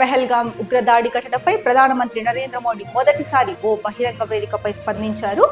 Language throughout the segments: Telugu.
పెహల్గాం ఉగ్రదాడి ఘటనపై ప్రధానమంత్రి నరేంద్ర మోడీ మొదటిసారి ఓ బహిరంగ వేదికపై స్పందించారు.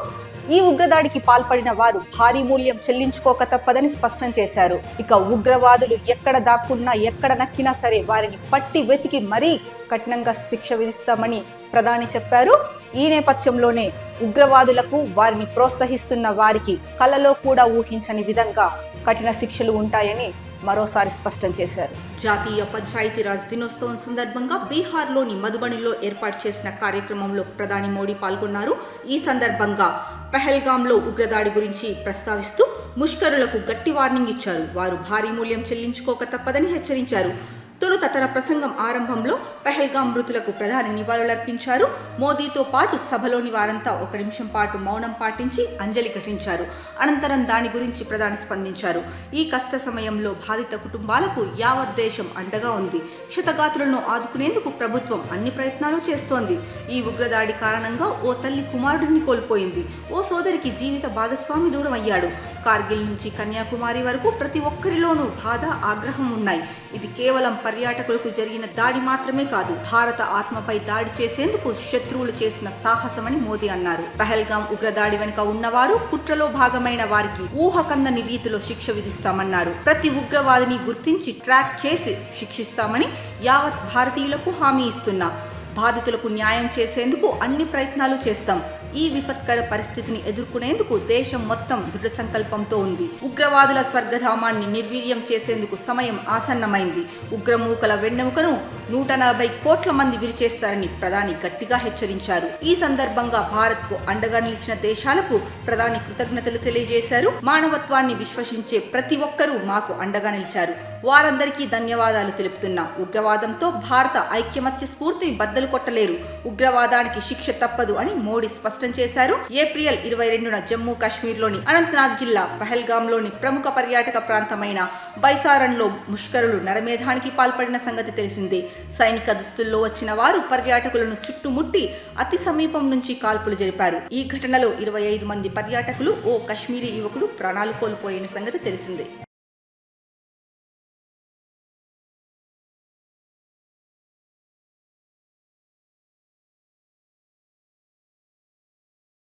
ఈ ఉగ్రదాడికి పాల్పడిన వారు భారీ మూల్యం చెల్లించుకోక తప్పదని స్పష్టం చేశారు. ఇక ఉగ్రవాదులు ఎక్కడ దాక్కున్నా ఎక్కడ నక్కినా సరే వారిని పట్టి వెతికి మరీ కఠినంగా శిక్ష విధిస్తామని ప్రధాని చెప్పారు. ఈ నేపథ్యంలోనే ఉగ్రవాదులకు వారిని ప్రోత్సహిస్తున్న వారికి కలలో కూడా ఊహించని విధంగా కఠిన శిక్షలు ఉంటాయని మరోసారి స్పష్టం చేశారు. జాతీయ పంచాయతీరాజ్ దినోత్సవం సందర్భంగా బీహార్లోని మధుబనిలో ఏర్పాటు చేసిన కార్యక్రమంలో ప్రధాని మోడీ పాల్గొన్నారు. ఈ సందర్భంగా పెహల్గాంలో ఉగ్రదాడి గురించి ప్రస్తావిస్తూ ముష్కరులకు గట్టి వార్నింగ్ ఇచ్చారు. వారు భారీ మూల్యం చెల్లించుకోక తప్పదని హెచ్చరించారు. తొలుత తన ప్రసంగం ఆరంభంలో పెహల్గాం మృతులకు ప్రధాని నివాళులర్పించారు. మోదీతో పాటు సభలోని వారంతా ఒక నిమిషం పాటు మౌనం పాటించి అంజలి ఘటించారు. అనంతరం దాని గురించి ప్రధాని స్పందించారు. ఈ కష్ట సమయంలో బాధిత కుటుంబాలకు యావత్ దేశం అండగా ఉంది. క్షతగాత్రులను ఆదుకునేందుకు ప్రభుత్వం అన్ని ప్రయత్నాలు చేస్తోంది. ఈ ఉగ్రదాడి కారణంగా ఓ తల్లి కుమారుడిని కోల్పోయింది. ఓ సోదరికి జీవిత భాగస్వామి దూరం అయ్యాడు కార్గిల్ నుంచి కన్యాకుమారి వరకు ప్రతి ఒక్కరిలోనూ బాధ ఆగ్రహం ఉన్నాయి. ఇది కేవలం పర్యాటకులకు జరిగిన దాడి మాత్రమే కాదు భారత ఆత్మపై దాడి చేసేందుకు శత్రువులు చేసిన సాహసమని మోదీ అన్నారు. పహల్గాం ఉగ్రదాడి వెనుక ఉన్నవారు కుట్రలో భాగమైన వారికి ఊహకందని రీతిలో శిక్ష విధిస్తామన్నారు. ప్రతి ఉగ్రవాదిని గుర్తించి ట్రాక్ చేసి శిక్షిస్తామని యావత్ భారతీయులకు హామీ ఇస్తున్నా. బాధితులకు న్యాయం చేసేందుకు అన్ని ప్రయత్నాలు చేస్తాం. ఈ విపత్కర పరిస్థితిని ఎదుర్కొనేందుకు దేశం మొత్తం దృఢ సంకల్పంతో ఉంది. ఉగ్రవాదుల స్వర్గధామాన్ని నిర్వీర్యం చేసేందుకు సమయం ఆసన్నమైంది. ఉగ్రమూకల వెన్నెముకను నూట నలభై కోట్ల మంది విరిచేస్తారని ప్రధాని గట్టిగా హెచ్చరించారు. ఈ సందర్భంగా భారత్కు అండగా నిలిచిన దేశాలకు ప్రధాని కృతజ్ఞతలు తెలియజేశారు. మానవత్వాన్ని విశ్వసించే ప్రతి ఒక్కరూ మాకు అండగా నిలిచారు. వారందరికీ ధన్యవాదాలు తెలుపుతున్నా. ఉగ్రవాదంతో భారత ఐక్యమత్య స్ఫూర్తి బద్దలు కొట్టలేరు. ఉగ్రవాదానికి శిక్ష తప్పదు అని మోడీ స్పష్టం చేశారు. ఏప్రిల్ ఇరవై రెండున జమ్మూ కాశ్మీర్లోని అనంతనాగ్ జిల్లా పహల్గాంలోని ప్రముఖ పర్యాటక ప్రాంతమైన బైసారన్లో ముష్కరులు నరమేధానికి పాల్పడిన సంగతి తెలిసిందే. సైనిక దుస్తుల్లో వచ్చిన వారు పర్యాటకులను చుట్టుముట్టి అతి సమీపం నుంచి కాల్పులు జరిపారు. ఈ ఘటనలో ఇరవై ఐదు మంది పర్యాటకులు ఓ కశ్మీరీ యువకుడు ప్రాణాలు కోల్పోయిన సంగతి తెలిసిందే.